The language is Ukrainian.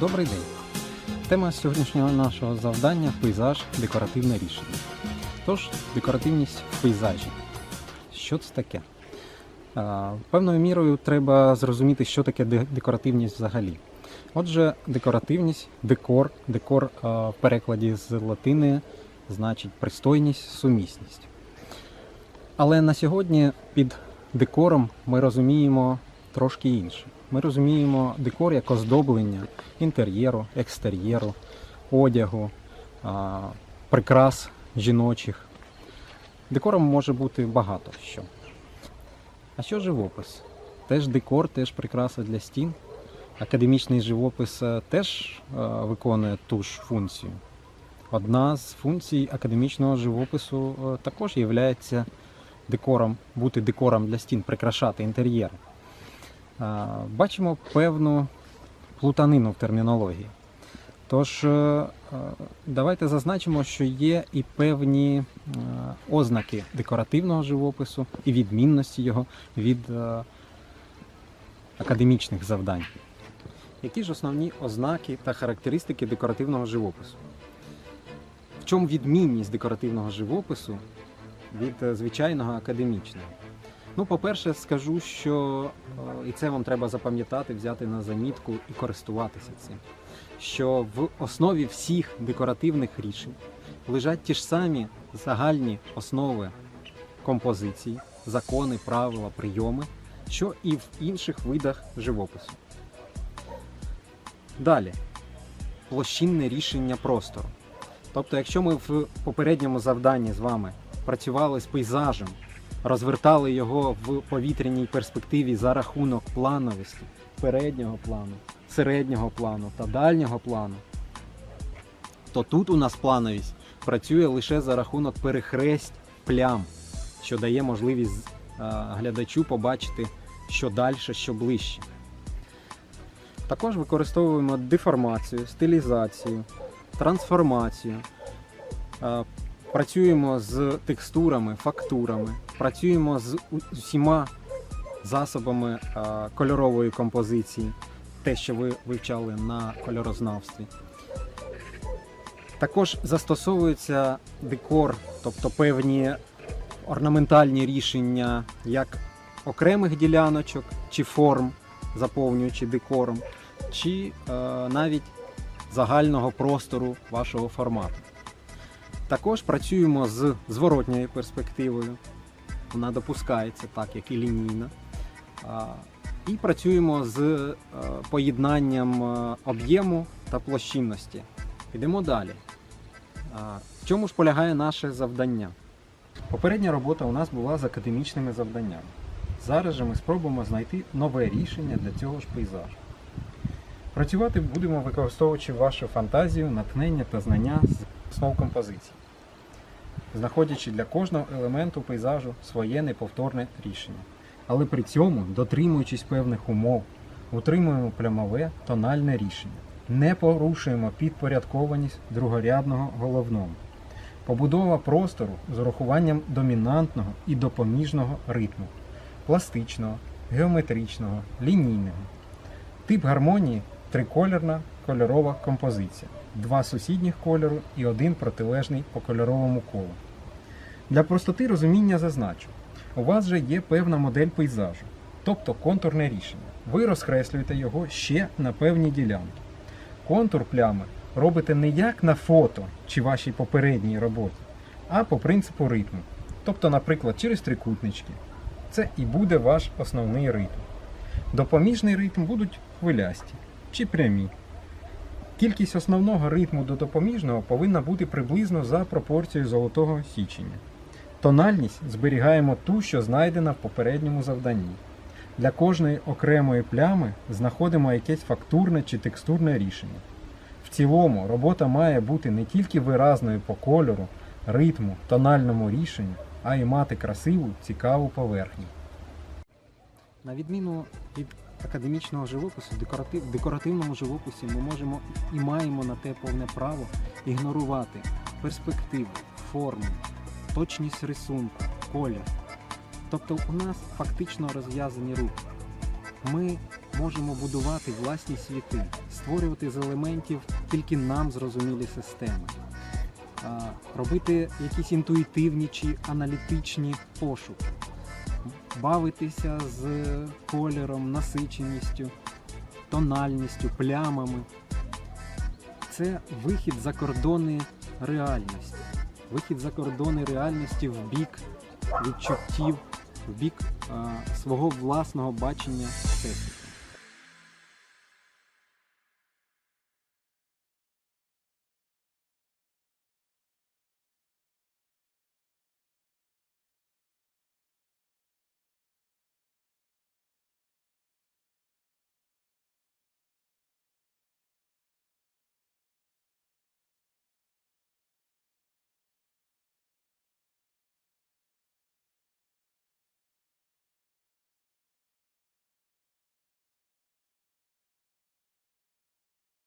Добрий день. Тема сьогоднішнього нашого завдання пейзаж декоративне рішення. Тож, декоративність в пейзажі. Що це таке? Певною мірою треба зрозуміти, що таке декоративність взагалі. Отже, декоративність, декор, декор в перекладі з латини значить пристойність, сумісність. Але на сьогодні під декором ми розуміємо трошки інше. Ми розуміємо декор як оздоблення інтер'єру, екстер'єру, одягу, прикрас жіночих. Декором може бути багато що. А що живопис? Теж декор, теж прикраса для стін. Академічний живопис е, теж е, виконує ту ж функцію. Одна з функцій академічного живопису е, також є декором, бути декором для стін, прикрашати інтер'єр. Бачимо певну плутанину в термінології. Тож е, е, давайте зазначимо, що є і певні е, ознаки декоративного живопису і відмінності його від академічних завдань. Які ж основні ознаки та характеристики декоративного живопису? В чому відмінність декоративного живопису від звичайного академічного? Ну, по-перше, скажу, що е, і це вам треба запам'ятати, взяти на замітку і користуватися цим. Що в основі всіх декоративних рішень лежать ті ж самі загальні основи композиції, закони, правила, прийоми, що і в інших видах живопису. Далі площинне рішення простору. Тобто, якщо ми в попередньому завданні з вами працювали з пейзажем, розвертали його в повітряній перспективі за рахунок плановості переднього плану, середнього плану та дальнього плану, то тут у нас плановість працює лише за рахунок перехресть плям, що дає можливість глядачу побачити, що далі, що ближче. Також використовуємо деформацію, стилізацію, трансформацію. Працюємо з текстурами, фактурами, працюємо з усіма засобами кольорової композиції, те, що ви вивчали на кольорознавстві. Також застосовується декор, тобто певні орнаментальні рішення як окремих діляночок чи форм, заповнюючи декором, чи е, навіть загального простору вашого формату. Також працюємо з зворотньою перспективою. Вона допускається так, як і лінійна. І працюємо з е, поєднанням е, об'єму та площинності. Йдемо далі. В чому ж полягає наше завдання? Попередня робота у нас була з академічними завданнями. Зараз же ми спробуємо знайти нове рішення для цього ж пейзажу. Працювати будемо використовуючи вашу фантазію, натхнення та знання з основ композиції, знаходячи для кожного елементу пейзажу своє неповторне рішення. Але при цьому, дотримуючись певних умов, утримуємо плямове тональне рішення, не порушуємо підпорядкованість другорядного головного. Побудова простору з урахуванням домінантного і допоміжного ритму, пластичного, геометричного, лінійного. Тип гармонії трикольорна кольорова композиція, два сусідніх кольору і один протилежний по кольоровому колу. Для простоти розуміння зазначу, у вас же є певна модель пейзажу, тобто контурне рішення. Ви розкреслюєте його ще на певні ділянки. Контур плями робите не як на фото чи вашій попередній роботі, а по принципу ритму. Тобто, наприклад, через трикутнички. Це і буде ваш основний ритм. Допоміжний ритм будуть хвилясті чи прямі. Кількість основного ритму до допоміжного повинна бути приблизно за пропорцією золотого січення. Тональність зберігаємо ту, що знайдена в попередньому завданні. Для кожної окремої плями знаходимо якесь фактурне чи текстурне рішення. В цілому робота має бути не тільки виразною по кольору, ритму, тональному рішенню, а й мати красиву, цікаву поверхню. На відміну від академічного живопису, декоратив, декоративному живописі ми можемо і маємо на те повне право ігнорувати перспективу, форму, точність рисунку, колір. Тобто у нас фактично розв'язані руки. ми можемо будувати власні світи, створювати з елементів тільки нам зрозумілі системи, робити якісь інтуїтивні чи аналітичні пошуки, бавитися з кольором, насиченістю, тональністю, плямами. Це вихід за кордони реальності. Вихід за кордони реальності в бік відчуттів, в бік а, свого власного бачення всесвіту.